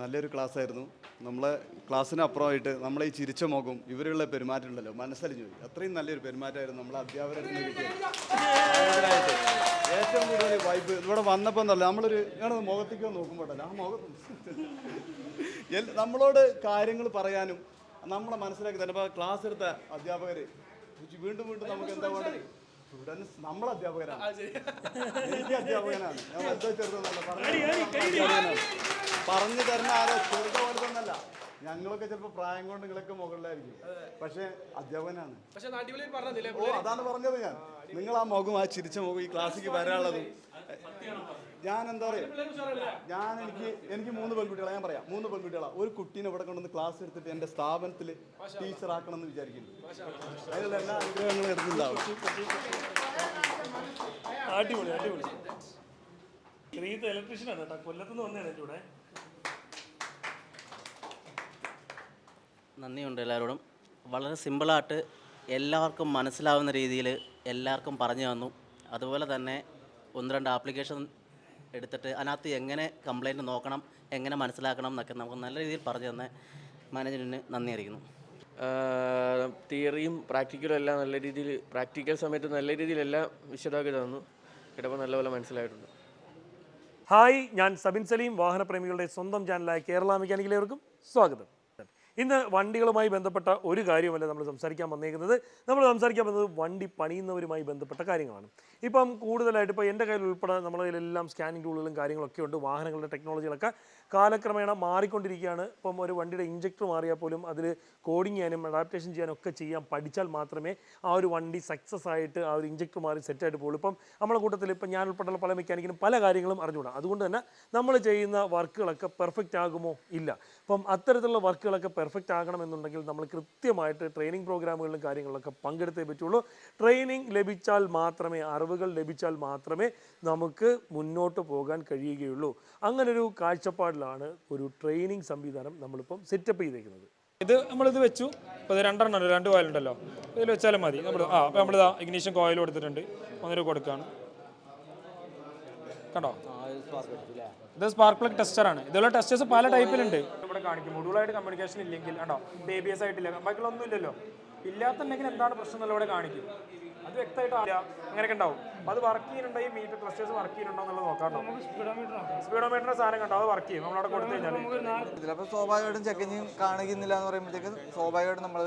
നല്ലൊരു ക്ലാസ് ആയിരുന്നു നമ്മളെ ക്ലാസ്സിന് അപ്പുറമായിട്ട് നമ്മളെ ഈ ചിരിച്ച മുഖം ഇവരുള്ള പെരുമാറ്റം ഉണ്ടല്ലോ മനസ്സലിഞ്ഞു പോയി. അത്രയും നല്ലൊരു പെരുമാറ്റമായിരുന്നു നമ്മളെ അധ്യാപകരിൽ നിന്ന് കിട്ടിയത്. ഏറ്റവും കൂടുതൽ വൈബ് ഇവിടെ വന്നപ്പോൾ എന്നല്ല നമ്മളൊരു ഞാനത് മുഖത്തേക്ക് നോക്കുമ്പോഴല്ല ആ മുഖം നമ്മളോട് കാര്യങ്ങൾ പറയാനും നമ്മളെ മനസ്സിലാക്കി തന്നെ ഇപ്പോൾ ക്ലാസ് എടുത്ത അധ്യാപകർ വീണ്ടും വീണ്ടും നമുക്ക് എന്താ വേണ്ടത്? സ്റ്റുഡൻസ് നമ്മളെ അധ്യാപകരാണ്. എനിക്ക് അധ്യാപകനാണ്. ഞാൻ വലുതോ ചെറുതെന്നല്ല പറഞ്ഞു തരുന്ന ആരോ ചെറുത് വലുതെന്നല്ല ഞങ്ങളൊക്കെ ചിലപ്പോ പ്രായം കൊണ്ട് നിങ്ങളൊക്കെ മുകളിലായിരിക്കും. പക്ഷെ അധ്യാപകനാണ്. പക്ഷെ നാട്ടിൽ പറഞ്ഞില്ലേ ഓ അതാണ് പറഞ്ഞത് ഞാൻ. നിങ്ങൾ ആ മുഖം ആ ചിരിച്ച മുഖം ഈ ക്ലാസ്സിക്ക് വരാനുള്ളതും. ഞാൻ എന്താ പറയുക ഞാൻ എനിക്ക് എനിക്ക് മൂന്ന് പെൺകുട്ടികളെ. ഞാൻ പറയാം. മൂന്ന് പെൺകുട്ടികളാ. ഒരു കുട്ടീനെ ഇവിടെ കൊണ്ടുവന്ന് ക്ലാസ് എടുത്തിട്ട് എന്റെ സ്ഥാപനത്തിൽ ടീച്ചർ ആക്കണം എന്ന് വിചാരിക്കുന്നു. അതിനുള്ള എല്ലാ അനുഗ്രഹങ്ങളും എടുത്തിട്ടുണ്ടാവും. അടിപൊളി അടിപൊളി. ശ്രീത്ത് ഇലക്ട്രീഷ്യനാണ് കേട്ടോ. കൊല്ലത്തുനിന്ന് വന്നതാണ് എന്റെ കൂടെ നന്ദിയുണ്ട് എല്ലാവരോടും വളരെ സിമ്പിളായിട്ട് എല്ലാവർക്കും മനസ്സിലാവുന്ന രീതിയിൽ എല്ലാവർക്കും പറഞ്ഞു തന്നു. അതുപോലെ തന്നെ ഒന്ന് രണ്ട് ആപ്ലിക്കേഷൻ എടുത്തിട്ട് അതിനകത്ത് എങ്ങനെ കംപ്ലൈന്റ് നോക്കണം എങ്ങനെ മനസ്സിലാക്കണം എന്നൊക്കെ നമുക്ക് നല്ല രീതിയിൽ പറഞ്ഞു തന്നെ മാനേജ്മെന്റിന് നന്ദി അറിയിക്കുന്നു. തിയറിയും പ്രാക്ടിക്കലും എല്ലാം നല്ല രീതിയിൽ പ്രാക്ടിക്കൽ സമയത്ത് നല്ല രീതിയിലെല്ലാം വിശദമാക്കി തന്നു. കിടപ്പോൾ നല്ലപോലെ മനസ്സിലായിട്ടുണ്ട്. ഹായ് ഞാൻ സബിൻ സലീം വാഹനപ്രേമികളുടെ സ്വന്തം ചാനലായ കേരള മെക്കാനിക്കലേവർക്കും സ്വാഗതം. ഇന്ന് വണ്ടികളുമായി ബന്ധപ്പെട്ട ഒരു കാര്യമല്ല നമ്മൾ സംസാരിക്കാൻ വന്നേക്കുന്നത്. നമ്മൾ സംസാരിക്കാൻ വന്നത് വണ്ടി പണിയുന്നവരുമായി ബന്ധപ്പെട്ട കാര്യങ്ങളാണ്. ഇപ്പം കൂടുതലായിട്ട് ഇപ്പോൾ എന്റെ കയ്യിൽ ഉൾപ്പെടെ നമ്മുടെ സ്കാനിങ് ടൂളുകളും കാര്യങ്ങളൊക്കെ ഉണ്ട്. വാഹനങ്ങളുടെ ടെക്നോളജികളൊക്കെ കാലക്രമേണ മാറിക്കൊണ്ടിരിക്കുകയാണ്. ഇപ്പം ഒരു വണ്ടിയുടെ ഇഞ്ചക്ടർ മാറിയാൽ പോലും അതിൽ കോഡിങ് ചെയ്യാനും അഡാപ്റ്റേഷൻ ചെയ്യാനും ഒക്കെ ചെയ്യാൻ പഠിച്ചാൽ മാത്രമേ ആ ഒരു വണ്ടി സക്സസ് ആയിട്ട് ആ ഒരു ഇഞ്ചക്ടർ മാറി സെറ്റായിട്ട് പോകുള്ളൂ ഇപ്പം നമ്മുടെ കൂട്ടത്തിൽ ഇപ്പം ഞാൻ ഉൾപ്പെട്ടുള്ള പല മെക്കാനിക്കിനും പല കാര്യങ്ങളും അറിഞ്ഞുകൂടാ. അതുകൊണ്ട് തന്നെ നമ്മൾ ചെയ്യുന്ന വർക്കുകളൊക്കെ പെർഫെക്റ്റ് ആകുമോ? ഇല്ല. അപ്പം അത്തരത്തിലുള്ള വർക്കുകളൊക്കെ പെർഫെക്റ്റ് ആകണമെന്നുണ്ടെങ്കിൽ നമ്മൾ കൃത്യമായിട്ട് ട്രെയിനിങ് പ്രോഗ്രാമുകളിലും കാര്യങ്ങളിലൊക്കെ പങ്കെടുത്തേ പറ്റുള്ളൂ. ട്രെയിനിങ് ലഭിച്ചാൽ മാത്രമേ അറിവുകൾ ലഭിച്ചാൽ മാത്രമേ നമുക്ക് മുന്നോട്ട് പോകാൻ കഴിയുകയുള്ളൂ. അങ്ങനൊരു കാഴ്ചപ്പാടിലാണ് ഒരു ട്രെയിനിങ് സംവിധാനം നമ്മളിപ്പം സെറ്റപ്പ് ചെയ്തേക്കുന്നത്. ഇത് നമ്മളിത് വെച്ചു. ഇപ്പോൾ ഇത് രണ്ടെണ്ണം രണ്ട് കോയിലുണ്ടല്ലോ ഇതിൽ വെച്ചാലും മതി. നമ്മൾ ആ അപ്പോൾ നമ്മളിതാ ഇഗ്നീഷൻ കോയിൽ കൊടുത്തിട്ടുണ്ട്. ഒന്നിന് കൊടുക്കുകയാണ് കണ്ടോ? ഇത് സ്പാർക്ക് പ്ലഗ് ടെസ്റ്ററാണ് ഇതുള്ള ടെസ്റ്റേഴ്സ് പല ടൈപ്പിലുണ്ട് ഇവിടെ കാണിക്കും. മൊഡ്യൂളായിട്ട് കമ്മ്യൂണിക്കേഷൻ ഇല്ലെങ്കിൽ കണ്ടോ? ബേബിയസ് ആയിട്ടില്ല ബാക്കിയുള്ളൊന്നും ഇല്ലല്ലോ. ഇല്ലാത്തുണ്ടെങ്കിൽ എന്താണ് പ്രശ്നം എന്നുള്ള ഇവിടെ കാണിക്കും. അത് വ്യക്തമായിട്ട് അറിയാം. അങ്ങനെയൊക്കെ ഉണ്ടാവും. അപ്പോൾ അത് വർക്ക് ചെയ്യുന്നുണ്ടോ? ഈ മീറ്റർ ക്ലസ്റ്റേഴ്സ് വർക്ക് ചെയ്യുന്നുണ്ടോ എന്നുള്ളത് നോക്കാം സ്പീഡോമീറ്റർ സ്പീഡോമീറ്ററിന്റെ സാധനം കണ്ടോ? അത് വർക്ക് ചെയ്യും. നമ്മളവിടെ കൊടുത്തു കഴിഞ്ഞാൽ സ്വാഭാവികമായിട്ടും സ്വാഭാവികമായിട്ടും ചെക്കിങ് കാണിക്കുന്നില്ല എന്ന് പറയുമ്പോഴത്തേക്ക് സ്വാഭാവികമായിട്ടും നമ്മൾ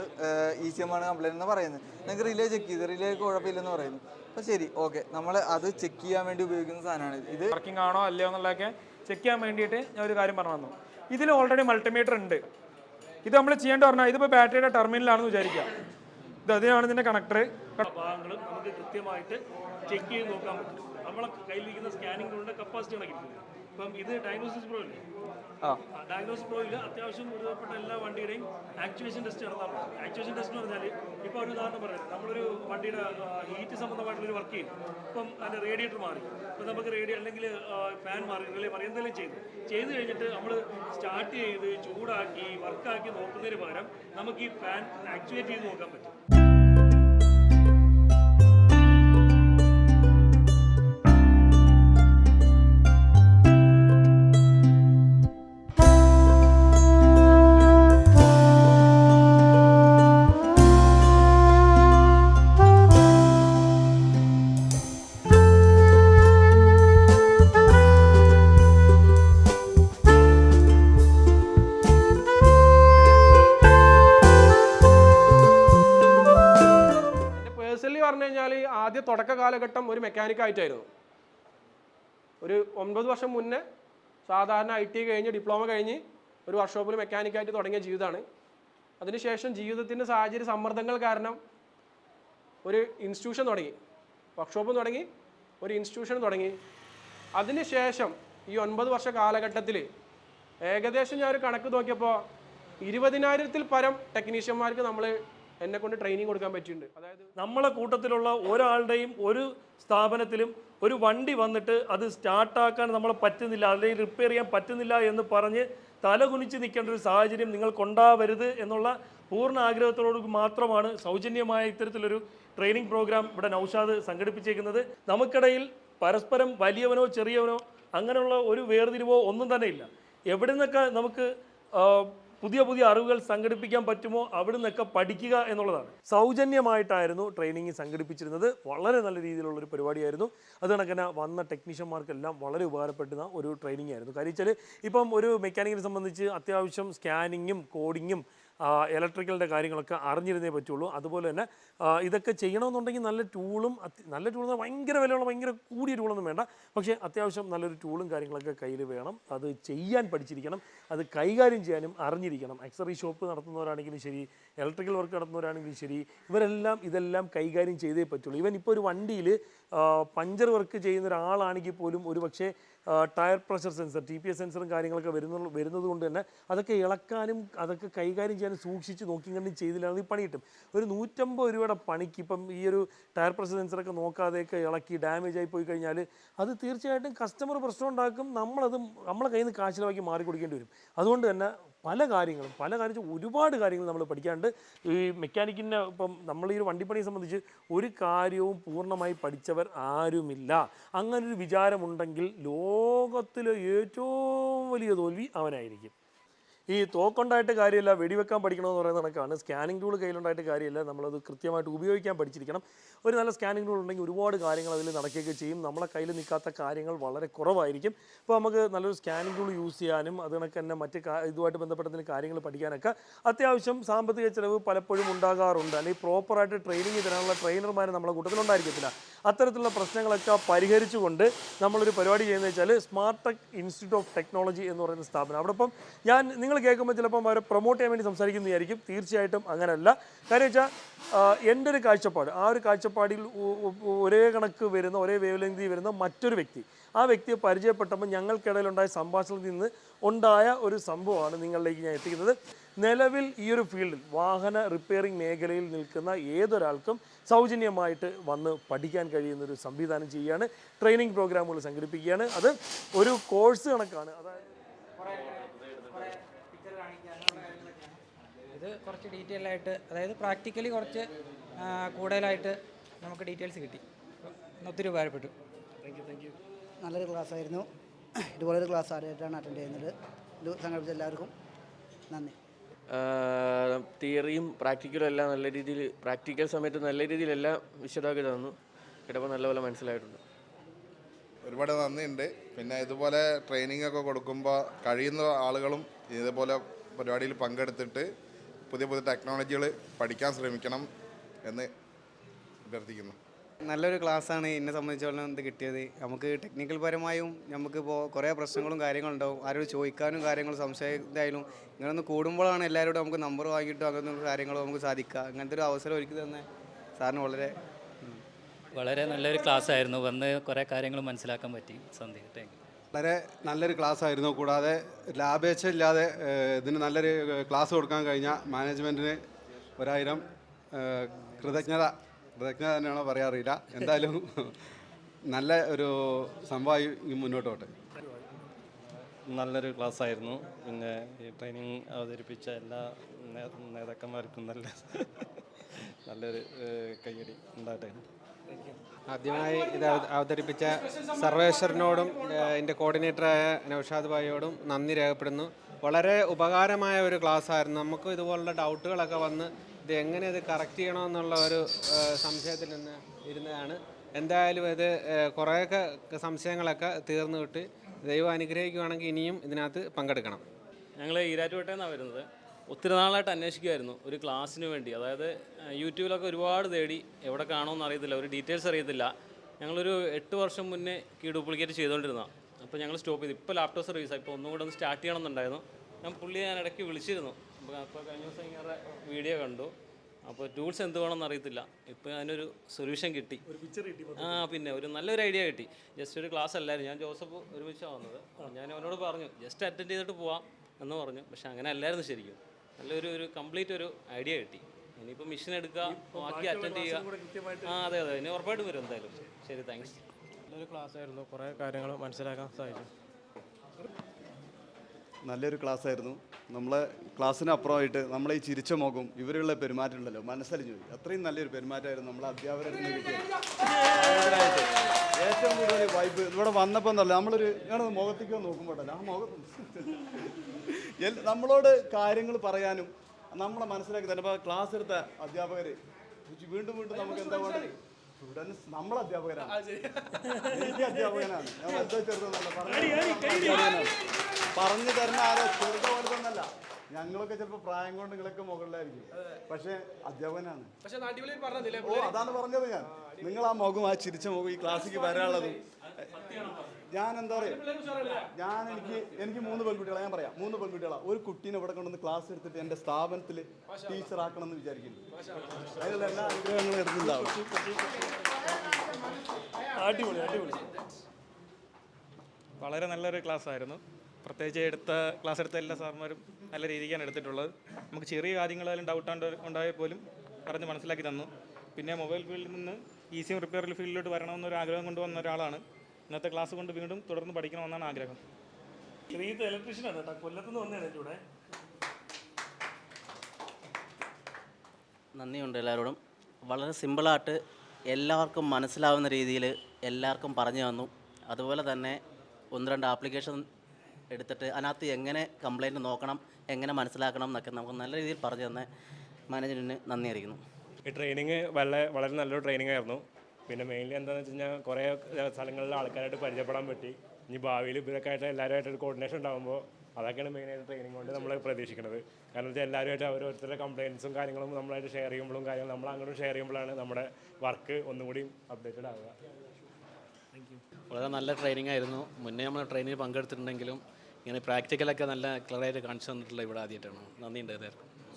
ഇ സി എം ആണ് കംപ്ലൈന്റ് എന്ന് പറയുന്നത്. നിങ്ങൾക്ക് റിലേ ചെക്ക് ചെയ്ത് റിലേ കുഴപ്പമില്ലെന്ന് പറയുന്നു. അപ്പോൾ ശരി ഓക്കെ നമ്മൾ അത് ചെക്ക് ചെയ്യാൻ വേണ്ടി ഉപയോഗിക്കുന്ന സാധനമാണ് ഇത്. വർക്കിംഗ് ആണോ അല്ലയോ എന്നുള്ളതൊക്കെ ചെക്ക് ചെയ്യാൻ വേണ്ടിയിട്ട് ഞാൻ ഒരു കാര്യം പറഞ്ഞു തന്നു. ഇതിൽ ഓൾറെഡി മൾട്ടിമീറ്റർ ഉണ്ട്. ഇത് നമ്മൾ ചെയ്യേണ്ട പറഞ്ഞാൽ ഇതിപ്പോൾ ബാറ്ററിയുടെ ടെർമിനലാണെന്ന് വിചാരിക്കുക. ഇത് ഇതിന്റെ കണക്ടർ ഭാഗങ്ങളും നമുക്ക് കൃത്യമായിട്ട് ചെക്ക് ചെയ്ത് നോക്കാൻ പറ്റും. നമ്മളെ കയ്യിലിരിക്കുന്ന സ്കാനിംഗ് കൊണ്ട് കപ്പാസിറ്റി കണക്കിരിക്കുന്നത് ഇപ്പം ഇത് ഡയഗ്നോസിസ് പ്രോ ഇല്ലേ ഡയഗ്നോസിസ് പ്രോയിൽ അത്യാവശ്യം ഒരുപ്പെട്ട എല്ലാ വണ്ടിയുടെയും ആക്ച്വേഷൻ ടെസ്റ്റ് നടത്താറുണ്ട്. ആക്ച്വേഷൻ ടെസ്റ്റ് എന്ന് പറഞ്ഞാൽ ഇപ്പോൾ ഒരു ഉദാഹരണം പറയാം. നമ്മളൊരു വണ്ടിയുടെ ഹീറ്റ് സംബന്ധമായിട്ടുള്ളൊരു വർക്ക് ചെയ്യും. ഇപ്പം അതിന്റെ റേഡിയേറ്റർ മാറി. ഇപ്പം നമുക്ക് റേഡിയോ അല്ലെങ്കിൽ ഫാൻ മാറി അല്ലെങ്കിൽ പറയും എന്തെങ്കിലും ചെയ്തു. ചെയ്ത് കഴിഞ്ഞിട്ട് നമ്മൾ സ്റ്റാർട്ട് ചെയ്ത് ചൂടാക്കി വർക്കാക്കി നോക്കുന്നതിന് പകരം നമുക്ക് ഈ ഫാൻ ആക്ച്വേറ്റ് ചെയ്ത് നോക്കാൻ പറ്റും. തുടക്ക കാലഘട്ടം ഒരു മെക്കാനിക് ആയിട്ടായിരുന്നു. ഒരു ഒൻപത് വർഷം മുന്നേ സാധാരണ ഐ ടി കഴിഞ്ഞ് ഡിപ്ലോമ കഴിഞ്ഞ് ഒരു വർക്ക്ഷോപ്പിൽ മെക്കാനിക്കായിട്ട് തുടങ്ങിയ ജീവിതമാണ്. അതിനുശേഷം ജീവിതത്തിന്റെ സാഹചര്യ സമ്മർദ്ദങ്ങൾ കാരണം ഒരു ഇൻസ്റ്റിറ്റ്യൂഷൻ തുടങ്ങി. വർക്ക്ഷോപ്പും തുടങ്ങി ഒരു ഇൻസ്റ്റിറ്റ്യൂഷൻ തുടങ്ങി. അതിനുശേഷം ഈ ഒൻപത് വർഷ കാലഘട്ടത്തിൽ ഏകദേശം ഞാൻ ഒരു കണക്ക് നോക്കിയപ്പോൾ ഇരുപതിനായിരത്തിൽ പരം ടെക്നീഷ്യന്മാർക്ക് നമ്മൾ എന്നെ കൊണ്ട് ട്രെയിനിങ് കൊടുക്കാൻ പറ്റിയിട്ടുണ്ട്. അതായത് നമ്മളെ കൂട്ടത്തിലുള്ള ഒരാളുടെയും ഒരു സ്ഥാപനത്തിലും ഒരു വണ്ടി വന്നിട്ട് അത് സ്റ്റാർട്ടാക്കാൻ നമ്മളെ പറ്റുന്നില്ല അല്ലെങ്കിൽ റിപ്പയർ ചെയ്യാൻ പറ്റുന്നില്ല എന്ന് പറഞ്ഞ് തലകുനിച്ച് നിൽക്കേണ്ട ഒരു സാഹചര്യം നിങ്ങൾക്കുണ്ടാവരുത് എന്നുള്ള പൂർണ ആഗ്രഹത്തോട് മാത്രമാണ് സൗജന്യമായ ഇത്തരത്തിലൊരു ട്രെയിനിങ് പ്രോഗ്രാം ഇവിടെ നൌഷാദ് സംഘടിപ്പിച്ചേക്കുന്നത്. നമുക്കിടയിൽ പരസ്പരം വലിയവനോ ചെറിയവനോ അങ്ങനെയുള്ള ഒരു വേർതിരിവോ ഒന്നും തന്നെ ഇല്ല. എവിടെ നിന്നൊക്കെ നമുക്ക് പുതിയ പുതിയ അറിവുകൾ സംഘടിപ്പിക്കാൻ പറ്റുമോ? അവിടെ നിന്നൊക്കെ പഠിക്കുക എന്നുള്ളതാണ്. സൗജന്യമായിട്ടായിരുന്നു ട്രെയിനിങ് സംഘടിപ്പിച്ചിരുന്നത്. വളരെ നല്ല രീതിയിലുള്ള ഒരു പരിപാടിയായിരുന്നു. അത് വന്ന ടെക്നീഷ്യന്മാർക്കെല്ലാം വളരെ ഉപകാരപ്പെടുന്ന ഒരു ട്രെയിനിങ് ആയിരുന്നു കാര്യം വെച്ചാൽ ഇപ്പം ഒരു മെക്കാനിക്കിനെ സംബന്ധിച്ച് അത്യാവശ്യം സ്കാനിങ്ങും കോഡിങ്ങും ഇലക്ട്രിക്കലിന്റെ കാര്യങ്ങളൊക്കെ അറിഞ്ഞിരുന്നേ പറ്റുള്ളൂ. അതുപോലെ തന്നെ ഇതൊക്കെ ചെയ്യണമെന്നുണ്ടെങ്കിൽ നല്ല ടൂളും നല്ല ടൂൾ ഭയങ്കര വിലയുള്ള ഭയങ്കര കൂടിയ ടൂളൊന്നും വേണ്ട. പക്ഷേ അത്യാവശ്യം നല്ലൊരു ടൂളും കാര്യങ്ങളൊക്കെ കയ്യിൽ വേണം. അത് ചെയ്യാൻ പഠിച്ചിരിക്കണം. അത് കൈകാര്യം ചെയ്യാനും അറിഞ്ഞിരിക്കണം. എക്സറി ഷോപ്പ് നടത്തുന്നവരാണെങ്കിലും ശരി ഇലക്ട്രിക്കൽ വർക്ക് നടത്തുന്നവരാണെങ്കിലും ശരി ഇവരെല്ലാം ഇതെല്ലാം കൈകാര്യം ചെയ്തേ പറ്റുള്ളൂ. ഇവൻ ഇപ്പോൾ ഒരു വണ്ടിയിൽ പഞ്ചർ വർക്ക് ചെയ്യുന്ന ഒരാളാണെങ്കിൽ പോലും ഒരു പക്ഷേ tyre pressure sensor T P S സെൻസറും കാര്യങ്ങളൊക്കെ വരുന്ന വരുന്നത് കൊണ്ട് തന്നെ അതൊക്കെ ഇളക്കാനും അതൊക്കെ കൈകാര്യം ചെയ്യാനും സൂക്ഷിച്ച് നോക്കി കണ്ടും ചെയ്തില്ലാണെങ്കിൽ പണി കിട്ടും. ഒരു നൂറ്റമ്പത് രൂപയുടെ പണിക്ക് ഇപ്പം ഈ ഒരു ടയർ പ്രഷർ സെൻസറൊക്കെ നോക്കാതെയൊക്കെ ഇളക്കി ഡാമേജ് ആയി പോയി കഴിഞ്ഞാൽ അത് തീർച്ചയായിട്ടും കസ്റ്റമർ പ്രശ്നം ഉണ്ടാക്കും. നമ്മളത് നമ്മളെ കയ്യിൽ നിന്ന് കാശിലവാക്കി മാറി കൊടുക്കേണ്ടി വരും. അതുകൊണ്ട് തന്നെ പല കാര്യങ്ങളും പല കാര്യം ഒരുപാട് കാര്യങ്ങൾ നമ്മൾ പഠിക്കാണ്ട് ഈ മെക്കാനിക്കിന്റെ ഇപ്പം നമ്മൾ ഈ ഒരു വണ്ടിപ്പണിയെ സംബന്ധിച്ച് ഒരു കാര്യവും പൂർണമായി പഠിച്ചവർ ആരുമില്ല. അങ്ങനൊരു വിചാരമുണ്ടെങ്കിൽ ലോകത്തിലെ ഏറ്റവും വലിയ തോൽവി അവനായിരിക്കും. ഈ തോക്കുണ്ടായിട്ട് കാര്യമില്ല വെടിവെക്കാൻ പഠിക്കണമെന്ന് പറയുന്ന കണക്കാണ്. സ്കാനിങ് ടൂൾ കയ്യിലുണ്ടായിട്ട് കാര്യമില്ല. നമ്മളത് കൃത്യമായിട്ട് ഉപയോഗിക്കാൻ പഠിച്ചിരിക്കണം. ഒരു നല്ല സ്കാനിങ് ടൂൾ ഉണ്ടെങ്കിൽ ഒരുപാട് കാര്യങ്ങൾ അതിൽ നടക്കുകയൊക്കെ ചെയ്യും. നമ്മളെ കയ്യിൽ നിൽക്കാത്ത കാര്യങ്ങൾ വളരെ കുറവായിരിക്കും. അപ്പോൾ നമുക്ക് നല്ലൊരു സ്കാനിങ് ടൂൾ യൂസ് ചെയ്യാനും അത് കണക്ക് തന്നെ മറ്റ് ഇതുമായിട്ട് ബന്ധപ്പെട്ട കാര്യങ്ങൾ പഠിക്കാനൊക്കെ അത്യാവശ്യം സാമ്പത്തിക ചിലവ് പലപ്പോഴും ഉണ്ടാകാറുണ്ട്. അല്ലെങ്കിൽ പ്രോപ്പറായിട്ട് ട്രെയിനിങ് തരാനുള്ള ട്രെയിനർമാർ നമ്മളെ കൂട്ടത്തിലുണ്ടായിരിക്കത്തില്ല. അത്തരത്തിലുള്ള പ്രശ്നങ്ങളൊക്കെ പരിഹരിച്ചുകൊണ്ട് നമ്മളൊരു പരിപാടി ചെയ്യുന്നത് വെച്ചാൽ smart tech institute of technology എന്ന് പറയുന്ന സ്ഥാപനം. അവിടെ ഇപ്പം ഞാൻ നിങ്ങൾ കേൾക്കുമ്പോൾ ചിലപ്പം അവരെ പ്രൊമോട്ട് ചെയ്യാൻ വേണ്ടി സംസാരിക്കുന്നതായിരിക്കും. തീർച്ചയായിട്ടും അങ്ങനെയല്ല കാര്യം വെച്ചാൽ എന്റെ ഒരു കാഴ്ചപ്പാട് ആ ഒരു കാഴ്ചപ്പാടിൽ ഒരേ കണക്ക് വരുന്ന ഒരേ വേവ് വരുന്ന മറ്റൊരു വ്യക്തി ആ വ്യക്തിയെ പരിചയപ്പെട്ടപ്പോൾ ഞങ്ങൾക്കിടയിലുണ്ടായ സംഭാഷണത്തിൽ നിന്ന് ഉണ്ടായ ഒരു സംഭവമാണ് നിങ്ങളിലേക്ക് ഞാൻ എത്തിക്കുന്നത്. നിലവിൽ ഈ ഒരു ഫീൽഡിൽ വാഹന റിപ്പയറിംഗ് മേഖലയിൽ നിൽക്കുന്ന ഏതൊരാൾക്കും സൗജന്യമായിട്ട് വന്ന് പഠിക്കാൻ കഴിയുന്ന ഒരു സംവിധാനം ചെയ്യുകയാണ്. ട്രെയിനിങ് പ്രോഗ്രാമുകൾ സംഘടിപ്പിക്കുകയാണ്. അത് ഒരു കോഴ്സ് കണക്കാണ്. അതായത് ഇത് കുറച്ച് ഡീറ്റെയിൽ ആയിട്ട് അതായത് പ്രാക്ടിക്കലി കുറച്ച് കൂടുതലായിട്ട് നമുക്ക് ഡീറ്റെയിൽസ് കിട്ടി. ഒത്തിരി ഉപകാരപ്പെട്ടു. നല്ലൊരു ക്ലാസ് ആയിരുന്നു. ഇതുപോലൊരു ക്ലാസ് ആദ്യമായിട്ടാണ് അറ്റൻഡ് ചെയ്യുന്നത്. ഇത് സംഘടിപ്പിച്ച എല്ലാവർക്കും നന്ദി. തിയറിയും പ്രാക്ടിക്കലും എല്ലാം നല്ല രീതിയിൽ പ്രാക്ടിക്കൽ സമയത്ത് നല്ല രീതിയിലെല്ലാം വിശദമാക്കി തന്നു. കേട്ടപ്പോൾ നല്ലപോലെ മനസ്സിലായിട്ടുണ്ട്. ഒരുപാട് നന്ദിയുണ്ട്. പിന്നെ ഇതുപോലെ ട്രെയിനിങ് ഒക്കെ കൊടുക്കുമ്പോൾ കഴിയുന്ന ആളുകളും ഇതുപോലെ പരിപാടിയിൽ പങ്കെടുത്തിട്ട് പുതിയ പുതിയ ടെക്നോളജികൾ പഠിക്കാൻ ശ്രമിക്കണം എന്ന് അഭ്യർത്ഥിക്കുന്നു. നല്ലൊരു ക്ലാസ്സാണ് എന്നെ സംബന്ധിച്ചോളം ഇത് കിട്ടിയത്. നമുക്ക് ടെക്നിക്കൽ പരമായും നമുക്കിപ്പോൾ കുറേ പ്രശ്നങ്ങളും കാര്യങ്ങളും ഉണ്ടാവും. ആരോട് ചോദിക്കാനും കാര്യങ്ങളും സംശയം ഇതായാലും ഇങ്ങനൊന്ന് കൂടുമ്പോഴാണ് എല്ലാവരോടും നമുക്ക് നമ്പർ വാങ്ങിയിട്ടും അങ്ങനത്തെ കാര്യങ്ങളും നമുക്ക് സാധിക്കുക. അങ്ങനത്തെ ഒരു അവസരം ഒരുക്കി തന്നെ സാറിന് വളരെ. വളരെ നല്ലൊരു ക്ലാസ് ആയിരുന്നു വന്ന് കുറേ കാര്യങ്ങൾ മനസ്സിലാക്കാൻ പറ്റി. സന്ധ്യ താങ്ക് യു വളരെ നല്ലൊരു ക്ലാസ് ആയിരുന്നു കൂടാതെ ലാഭേച്ഛ ഇല്ലാതെ ഇതിന് നല്ലൊരു ക്ലാസ് കൊടുക്കാൻ കഴിഞ്ഞ മാനേജ്മെന്റിന് ഒരായിരം കൃതജ്ഞത. കൃതജ്ഞത തന്നെയാണോ പറയാറില്ല എന്തായാലും നല്ല ഒരു സംഭവമായി ഈ മുന്നോട്ട് പോട്ടെ നല്ലൊരു ക്ലാസ് ആയിരുന്നു പിന്നെ ഈ ട്രെയിനിങ് അവതരിപ്പിച്ച എല്ലാ നേതാക്കന്മാർക്കും നല്ല നല്ലൊരു കയ്യടി ഉണ്ടാകട്ടെ. ആദ്യമായി ഇത് അവതരിപ്പിച്ച സർവേശ്വരനോടും എന്റെ കോർഡിനേറ്ററായ നൗഷാദ് ഭായിയോടും നന്ദി രേഖപ്പെടുന്നു. വളരെ ഉപകാരമായ ഒരു ക്ലാസ് ആയിരുന്നു നമുക്ക് ഇതുപോലുള്ള ഡൗട്ടുകളൊക്കെ വന്ന് ഇത് എങ്ങനെ ഇത് കറക്റ്റ് ചെയ്യണമെന്നുള്ള ഒരു സംശയത്തിൽ നിന്ന് ഇരുന്നതാണ്. എന്തായാലും ഇത് കുറേയൊക്കെ സംശയങ്ങളൊക്കെ തീർന്നു കിട്ടി. ദൈവം അനുഗ്രഹിക്കുകയാണെങ്കിൽ ഇനിയും ഇതിനകത്ത് പങ്കെടുക്കണം. ഞങ്ങൾ ഈരാറ്റുപേട്ടയിൽ വരുന്നത്. ഒത്തിരി നാളായിട്ട് അന്വേഷിക്കുമായിരുന്നു ഒരു ക്ലാസ്സിന് വേണ്ടി. അതായത് യൂട്യൂബിലൊക്കെ ഒരുപാട് തേടി എവിടെ കാണുമെന്ന് അറിയത്തില്ല ഒരു ഡീറ്റെയിൽസ് അറിയത്തില്ല. ഞങ്ങളൊരു എട്ട് വർഷം മുന്നേ കീ ഡ്യൂപ്ലിക്കേറ്റ് ചെയ്തുകൊണ്ടിരുന്നതാണ് അപ്പോൾ ഞങ്ങൾ സ്റ്റോപ്പ് ചെയ്തു ഇപ്പോൾ ലാപ്ടോപ്പ് സർവീസാണ് ഇപ്പോൾ ഒന്നും കൂടെ ഒന്ന് സ്റ്റാർട്ട് ചെയ്യണമെന്നുണ്ടായിരുന്നു. ഞാൻ പുള്ളി ഞാൻ ഇടയ്ക്ക് വിളിച്ചിരുന്നു. അപ്പോൾ അപ്പോൾ കഴിഞ്ഞ ദിവസം ഇങ്ങനെ വീഡിയോ കണ്ടു. അപ്പോൾ ടൂൾസ് എന്ത് വേണമെന്ന് അറിയത്തില്ല. ഇപ്പോൾ അതിനൊരു സൊല്യൂഷൻ കിട്ടി. ആ പിന്നെ ഒരു നല്ലൊരു ഐഡിയ കിട്ടി. ജസ്റ്റ് ഒരു ക്ലാസ് അല്ലായിരുന്നു. ഞാൻ ജോസഫ് ഒരുമിച്ചാണ് വന്നത്. ഞാൻ അവനോട് പറഞ്ഞു ജസ്റ്റ് അറ്റൻഡ് ചെയ്തിട്ട് പോവാം എന്ന് പറഞ്ഞു. പക്ഷെ അങ്ങനെ അല്ലായിരുന്നു ശരിക്കും. നല്ലൊരു ഒരു കംപ്ലീറ്റ് ഒരു ഐഡിയ കിട്ടി. ഇനിയിപ്പോൾ മിഷൻ എടുക്കുക ബാക്കി അറ്റൻഡ് ചെയ്യുക. ആ അതെ അതെ. ഇനി ഉറപ്പായിട്ടും വരും എന്തായാലും. ശരി താങ്ക്സ് നല്ലൊരു ക്ലാസ് ആയിരുന്നു. കുറേ കാര്യങ്ങൾ മനസ്സിലാക്കാൻ സാധിച്ചു. നല്ലൊരു ക്ലാസ് ആയിരുന്നു. നമ്മളെ ക്ലാസ്സിന് അപ്പുറമായിട്ട് നമ്മളെ ഈ ചിരിച്ച മുഖം ഇവരുള്ള പെരുമാറ്റം ഉണ്ടല്ലോ മനസ്സലിഞ്ഞു പോയി. അത്രയും നല്ലൊരു പെരുമാറ്റമായിരുന്നു നമ്മളെ അധ്യാപകരുടെ കിട്ടിയത്. ഏറ്റവും കൂടുതൽ വൈബ് ഇവിടെ വന്നപ്പോൾ എന്നല്ല നമ്മളൊരു ഞാനത് മുഖത്തേക്ക് നോക്കുമ്പോഴല്ല ആ മുഖം നമ്മളോട് കാര്യങ്ങൾ പറയാനും നമ്മളെ മനസ്സിലാക്കി തന്നെ ഇപ്പോൾ ക്ലാസ് എടുത്ത അധ്യാപകർ വീണ്ടും വീണ്ടും നമുക്ക് എന്താ വേണ്ടത്? സ്റ്റുഡൻസ് നമ്മളെ അധ്യാപകരാണ്. എനിക്ക് അധ്യാപകനാണ്. ഞാൻ എന്താ ചെറുതെന്നല്ല പറഞ്ഞു. പറഞ്ഞു തരുന്ന ആരോ ചെറുത വലുതെന്നല്ല ഞങ്ങളൊക്കെ ചിലപ്പോൾ പ്രായം കൊണ്ട് നിങ്ങളൊക്കെ മുകളിലായിരിക്കും. പക്ഷേ അധ്യാപകനാണ്. ഓ അതാണ് പറഞ്ഞത് ഞാൻ. നിങ്ങൾ ആ മുഖം ആ ചിരിച്ച മുഖം ഈ ക്ലാസ്സിക്ക് വരാനുള്ളത്. ഞാൻ എന്താ പറയുക ഞാൻ എനിക്ക് എനിക്ക് മൂന്ന് പെൺകുട്ടികളാണ് ഞാൻ പറയാം. മൂന്ന് പെൺകുട്ടികളാണ് ഒരു കുട്ടീനെ ഇവിടെ കൊണ്ടുവന്ന് ക്ലാസ് എടുത്തിട്ട് എന്റെ സ്ഥാപനത്തിൽ ടീച്ചർ ആക്കണം എന്ന് വിചാരിക്കുന്നു. അതിനുള്ള എല്ലാ അനുഗ്രഹങ്ങളും എടുക്കുന്നുണ്ടാവും. അടിപൊളി അടിപൊളി. വളരെ നല്ലൊരു ക്ലാസ് ആയിരുന്നു. പ്രത്യേകിച്ച് എടുത്ത ക്ലാസ് എടുത്ത എല്ലാ സാർമാരും നല്ല രീതിക്കാണ് എടുത്തിട്ടുള്ളത്. നമുക്ക് ചെറിയ കാര്യങ്ങളായാലും ഡൗട്ട് ഉണ്ടായാൽ പോലും പറഞ്ഞ് മനസ്സിലാക്കി തന്നു. പിന്നെ മൊബൈൽ ഫീൽഡിൽ നിന്ന് ഈസിയും റിപ്പയർ ഫീൽഡിലോട്ട് വരണമെന്നൊരു ആഗ്രഹം കൊണ്ടുവന്ന ഒരാളാണ്. ഇന്നത്തെ ക്ലാസ് കൊണ്ട് വീണ്ടും തുടർന്ന് പഠിക്കണമെന്നാണ് ആഗ്രഹം. ശ്രീത്ത് ഇലക്ട്രീഷ്യനാണ് കേട്ടോ. കൊല്ലത്തുനിന്ന് വന്നതാണ് എന്റെ കൂടെ. നന്ദിയുണ്ട് എല്ലാവരോടും. വളരെ സിമ്പിളായിട്ട് എല്ലാവർക്കും മനസ്സിലാവുന്ന രീതിയിൽ എല്ലാവർക്കും പറഞ്ഞു തന്നു. അതുപോലെ തന്നെ ഒന്ന് രണ്ട് ആപ്ലിക്കേഷൻ എടുത്തിട്ട് അതിനകത്ത് എങ്ങനെ കംപ്ലൈന്റ് നോക്കണം എങ്ങനെ മനസ്സിലാക്കണം എന്നൊക്കെ നമുക്ക് നല്ല രീതിയിൽ പറഞ്ഞു തന്നെ മാനേജ്മെന്റിന് നന്ദി അറിയിക്കുന്നു. ഈ ട്രെയിനിങ് വളരെ വളരെ നല്ലൊരു ട്രെയിനിങ് ആയിരുന്നു. പിന്നെ മെയിൻലി എന്താണെന്ന് വെച്ച് കഴിഞ്ഞാൽ കുറേ സ്ഥലങ്ങളിൽ ആൾക്കാരായിട്ട് പരിചയപ്പെടാൻ പറ്റി. ഇനി ഭാവിയിൽ ഇവരൊക്കെ ആയിട്ട് എല്ലാവരുമായിട്ട് ഒരു കോർഡിനേഷൻ ഉണ്ടാകുമ്പോൾ അതൊക്കെയാണ് മെയിനായിട്ട് ട്രെയിനിങ് കൊണ്ട് നമ്മൾ പ്രതീക്ഷിക്കുന്നത് കാരണം വെച്ചാൽ എല്ലാവരുമായിട്ട് ഓരോരുത്തരുടെ കംപ്ലയിൻസും കാര്യങ്ങളും നമ്മളായിട്ട് ഷെയർ ചെയ്യുമ്പോഴും കാര്യങ്ങളും നമ്മൾ അങ്ങോട്ടും ഷെയർ ചെയ്യുമ്പോഴാണ് നമ്മുടെ വർക്ക് ഒന്നുകൂടി അപ്ഡേറ്റഡ് ആവുക. വളരെ നല്ല ട്രെയിനിങ് ആയിരുന്നു. മുന്നേ നമ്മൾ ട്രെയിനിങ് പങ്കെടുത്തിട്ടുണ്ടെങ്കിലും ഇങ്ങനെ പ്രാക്ടിക്കലൊക്കെ നല്ല ക്ലിയറായിട്ട് കാണിച്ചു തന്നിട്ടുള്ള ഇവിടെ ആദ്യമായിട്ടാണ്. നന്ദി ഉണ്ട്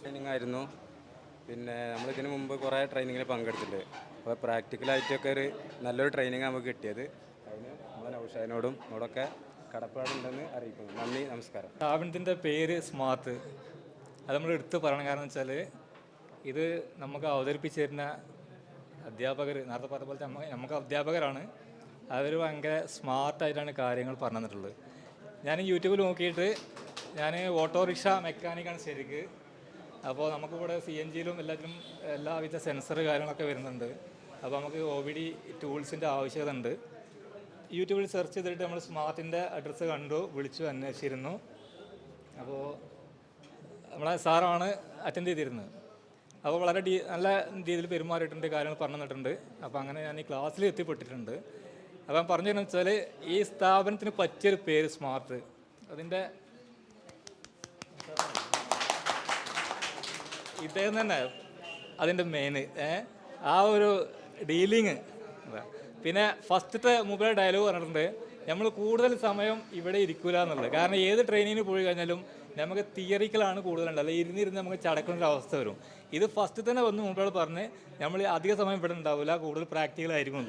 ട്രെയിനിങ് ആയിരുന്നു. പിന്നെ നമ്മൾ ഇതിനു മുമ്പ് കുറേ ട്രെയിനിങ്ങിൽ പങ്കെടുത്തിട്ടുണ്ട്. അപ്പോൾ പ്രാക്ടിക്കലായിട്ടൊക്കെ ഒരു നല്ലൊരു ട്രെയിനിങ് നമുക്ക് കിട്ടിയത്. അതിന് നമ്മളെ നൗഷാദിനോടും നമ്മളൊക്കെ കടപ്പാടുണ്ടെന്ന് അറിയിക്കുന്നു. നന്ദി നമസ്കാരം. സ്ഥാപനത്തിന്റെ പേര് സ്മാർട്ട്. അത് നമ്മൾ എടുത്ത് പറയണം കാരണം വെച്ചാൽ ഇത് നമുക്ക് അവതരിപ്പിച്ചു തരുന്ന അധ്യാപകർ നേരത്തെ പറഞ്ഞ പോലെ നമ്മ നമുക്ക് അധ്യാപകരാണ് അവർ ഭയങ്കര സ്മാർട്ടായിട്ടാണ് കാര്യങ്ങൾ പറഞ്ഞു ഞാൻ യൂട്യൂബിൽ നോക്കിയിട്ട് ഞാൻ ഓട്ടോറിക്ഷ മെക്കാനിക്കാണ് ശരിക്ക്. അപ്പോൾ നമുക്കിവിടെ സി എൻ ജിയിലും എല്ലാത്തിലും എല്ലാവിധ സെൻസർ കാര്യങ്ങളൊക്കെ വരുന്നുണ്ട്. അപ്പോൾ നമുക്ക് ഒ ബി ഡി ടൂൾസിന്റെ ആവശ്യകത ഉണ്ട് യൂട്യൂബിൽ സെർച്ച് ചെയ്തിട്ട് നമ്മൾ സ്മാർട്ടിന്റെ അഡ്രസ്സ് കണ്ടു വിളിച്ചു അന്വേഷിച്ചിരുന്നു. അപ്പോൾ നമ്മളെ സാറാണ് അറ്റൻഡ് ചെയ്തിരുന്നത്. അപ്പോൾ വളരെ ഡീ നല്ല രീതിയിൽ പെരുമാറിയിട്ടുണ്ട് കാര്യങ്ങൾ പറഞ്ഞു തന്നിട്ടുണ്ട്. അപ്പോൾ അങ്ങനെ ഞാൻ ഈ ക്ലാസ്സിൽ എത്തിപ്പെട്ടിട്ടുണ്ട്. അപ്പോൾ ഞാൻ പറഞ്ഞു തരുന്നത് വെച്ചാൽ ഈ സ്ഥാപനത്തിന് പറ്റിയൊരു പേര് സ്മാർട്ട് അതിന്റെ ഇദ്ദേഹം തന്നെ അതിന്റെ മെയിൻ ആ ഒരു ഡീലിങ് പിന്നെ ഫസ്റ്റത്തെ മൊബൈൽ ഡയലോഗ് പറഞ്ഞിട്ടുണ്ട്. നമ്മൾ കൂടുതൽ സമയം ഇവിടെ ഇരിക്കൂല എന്നുള്ളത്. കാരണം ഏത് ട്രെയിനിങ്ങിന് പോയി കഴിഞ്ഞാലും നമുക്ക് തിയറിക്കലാണ് കൂടുതലുണ്ട് അല്ലെങ്കിൽ ഇരുന്നിരുന്ന് നമുക്ക് ചടക്കുന്ന ഒരു അവസ്ഥ വരും. ഇത് ഫസ്റ്റ് തന്നെ വന്ന് മുമ്പോൾ പറഞ്ഞ് നമ്മൾ അധിക സമയം ഇവിടെ ഉണ്ടാവില്ല കൂടുതൽ പ്രാക്ടിക്കലായിരിക്കും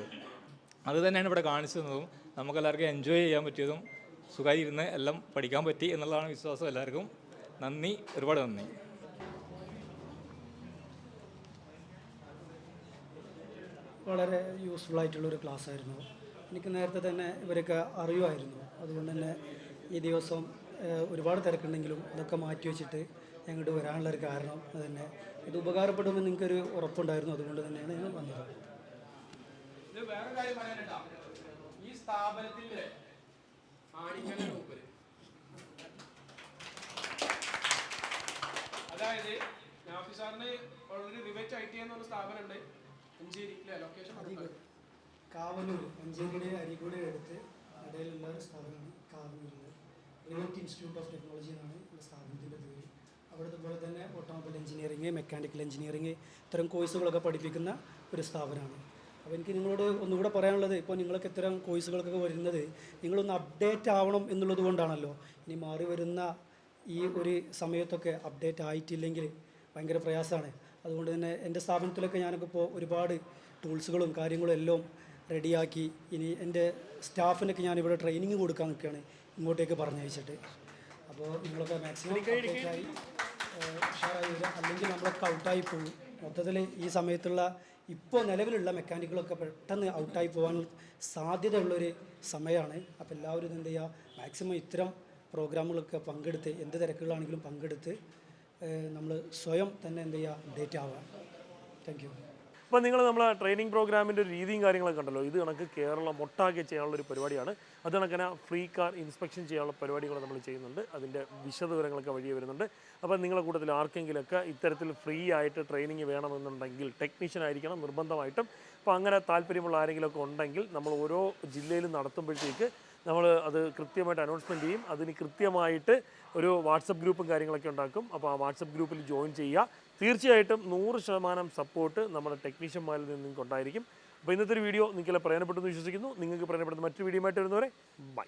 അത് തന്നെയാണ് ഇവിടെ കാണിച്ചു തന്നതും നമുക്ക് എല്ലാവർക്കും എൻജോയ് ചെയ്യാൻ പറ്റിയതും സുഖമായി ഇരുന്ന് എല്ലാം പഠിക്കാൻ പറ്റി എന്നുള്ളതാണ് വിശ്വാസം എല്ലാവർക്കും. നന്ദി ഒരുപാട് നന്ദി. വളരെ യൂസ്ഫുൾ ആയിട്ടുള്ളൊരു ക്ലാസ് ആയിരുന്നു എനിക്ക് നേരത്തെ തന്നെ ഇവരൊക്കെ അറിയുമായിരുന്നു. അതുകൊണ്ട് തന്നെ ഈ ദിവസം ഒരുപാട് തിരക്കുണ്ടെങ്കിലും ഇതൊക്കെ മാറ്റി വെച്ചിട്ട് ഞങ്ങോട്ട് വരാനുള്ളൊരു കാരണം അത് തന്നെ. ഇത് ഉപകാരപ്പെടുമെന്ന് നിങ്ങൾക്കൊരു ഉറപ്പുണ്ടായിരുന്നു. അതുകൊണ്ട് തന്നെയാണ് ഞങ്ങൾ വന്നത്. വേറെ കാര്യം പറയാനുണ്ടാ? ഈ സ്ഥാപനത്തിന്റെ ആണിക്കല്ല് മൂപ്പര്. അതായത് നാഫി സാറിന് ഓൾറെഡി റിവൈറ്റ് ഐ ടി എന്നൊരു സ്ഥാപനം ഉണ്ട് മഞ്ചേരി ലൊക്കേഷൻ കാവനൂർ അഞ്ചേരിയുടെ അരികൂടെ അടുത്ത് ഇടയിലുള്ള ഒരു സ്ഥാപനമാണ് കാവനൂരിൽ റിവറ്റ് ഇൻസ്റ്റിറ്റ്യൂട്ട് ഓഫ് ടെക്നോളജി എന്നാണ് ഈ സ്ഥാപനത്തിന്റെ പേര്. അവിടുത്തെ പോലെ തന്നെ ഓട്ടോമൊബൈൽ എഞ്ചിനീയറിംഗ് മെക്കാനിക്കൽ എഞ്ചിനീയറിംഗ് ഇത്തരം കോഴ്സുകളൊക്കെ പഠിപ്പിക്കുന്ന ഒരു സ്ഥാപനമാണ്. അപ്പോൾ എനിക്ക് നിങ്ങളോട് ഒന്നുകൂടെ പറയാനുള്ളത് ഇപ്പോൾ നിങ്ങൾക്ക് ഇത്തരം കോഴ്സുകൾക്കൊക്കെ വരുന്നത് നിങ്ങളൊന്ന് അപ്ഡേറ്റ് ആവണം എന്നുള്ളത് കൊണ്ടാണല്ലോ. ഇനി മാറി വരുന്ന ഈ ഒരു സമയത്തൊക്കെ അപ്ഡേറ്റ് ആയിട്ടില്ലെങ്കിൽ ഭയങ്കര പ്രയാസമാണ്. അതുകൊണ്ട് തന്നെ എന്റെ സ്ഥാപനത്തിലൊക്കെ ഞാനൊക്കെ ഇപ്പോൾ ഒരുപാട് ടൂൾസുകളും കാര്യങ്ങളും എല്ലാം റെഡിയാക്കി ഇനി എന്റെ സ്റ്റാഫിനൊക്കെ ഞാനിവിടെ ട്രെയിനിങ് കൊടുക്കാൻ നിൽക്കുകയാണ് ഇങ്ങോട്ടേക്ക് പറഞ്ഞയച്ചിട്ട്. അപ്പോൾ നിങ്ങളൊക്കെ മാക്സിമം ഉഷാറായി വരിക. അല്ലെങ്കിൽ നമ്മളൊക്കെ ഔട്ടായി പോകും മൊത്തത്തിൽ ഈ സമയത്തുള്ള ഇപ്പോൾ നിലവിലുള്ള മെക്കാനിക്കുകളൊക്കെ പെട്ടെന്ന് ഔട്ടായി പോകാൻ സാധ്യതയുള്ളൊരു സമയമാണ് അപ്പോൾ എല്ലാവരും ഇത് എന്ത് ചെയ്യുക മാക്സിമം ഇത്തരം പ്രോഗ്രാമുകളൊക്കെ പങ്കെടുത്ത് എന്ത് തിരക്കുകളാണെങ്കിലും പങ്കെടുത്ത് നമ്മൾ സ്വയം തന്നെ എന്ത് ചെയ്യുക അപ്ഡേറ്റ് ആവുക. താങ്ക് അപ്പോൾ നിങ്ങൾ നമ്മളെ ട്രെയിനിങ് പ്രോഗ്രാമിന്റെ ഒരു രീതിയും കാര്യങ്ങളൊക്കെ കണ്ടല്ലോ ഇത് കണക്ക് കേരളം ഒട്ടാകെ ചെയ്യാനുള്ള ഒരു പരിപാടിയാണ്. അത് കണക്കിന് ഫ്രീ കാർ ഇൻസ്പെക്ഷൻ ചെയ്യാനുള്ള പരിപാടികൾ നമ്മൾ ചെയ്യുന്നുണ്ട്. അതിന്റെ വിശദവിവരങ്ങളൊക്കെ വഴി വരുന്നുണ്ട്. അപ്പോൾ നിങ്ങളുടെ കൂട്ടത്തിൽ ആർക്കെങ്കിലുമൊക്കെ ഇത്തരത്തിൽ ഫ്രീ ആയിട്ട് ട്രെയിനിങ് വേണമെന്നുണ്ടെങ്കിൽ ടെക്നീഷ്യൻ ആയിരിക്കണം നിർബന്ധമായിട്ടും. അപ്പോൾ അങ്ങനെ താല്പര്യമുള്ള ആരെങ്കിലുമൊക്കെ ഉണ്ടെങ്കിൽ നമ്മൾ ഓരോ ജില്ലയിലും നടത്തുമ്പോഴത്തേക്ക് നമ്മൾ അത് കൃത്യമായിട്ട് അനൗൺസ്മെന്റ് ചെയ്യും. അതിന് കൃത്യമായിട്ട് ഒരു വാട്സപ്പ് ഗ്രൂപ്പും കാര്യങ്ങളൊക്കെ ഉണ്ടാക്കും. അപ്പോൾ ആ വാട്സപ്പ് ഗ്രൂപ്പിൽ ജോയിൻ ചെയ്യുക. തീർച്ചയായിട്ടും നൂറ് ശതമാനം സപ്പോർട്ട് നമ്മുടെ ടെക്നീഷ്യന്മാരിൽ നിന്ന് നിങ്ങൾക്ക് ഉണ്ടായിരിക്കും അപ്പോൾ ഇന്നത്തെ ഒരു വീഡിയോ നിങ്ങൾക്ക് പ്രയോജനപ്പെട്ടെന്ന് വിശ്വസിക്കുന്നു. നിങ്ങൾക്ക് പ്രയോജനപ്പെടുന്ന മറ്റൊരു വീഡിയോ ആയിട്ട് വരുന്നവരെ ബൈ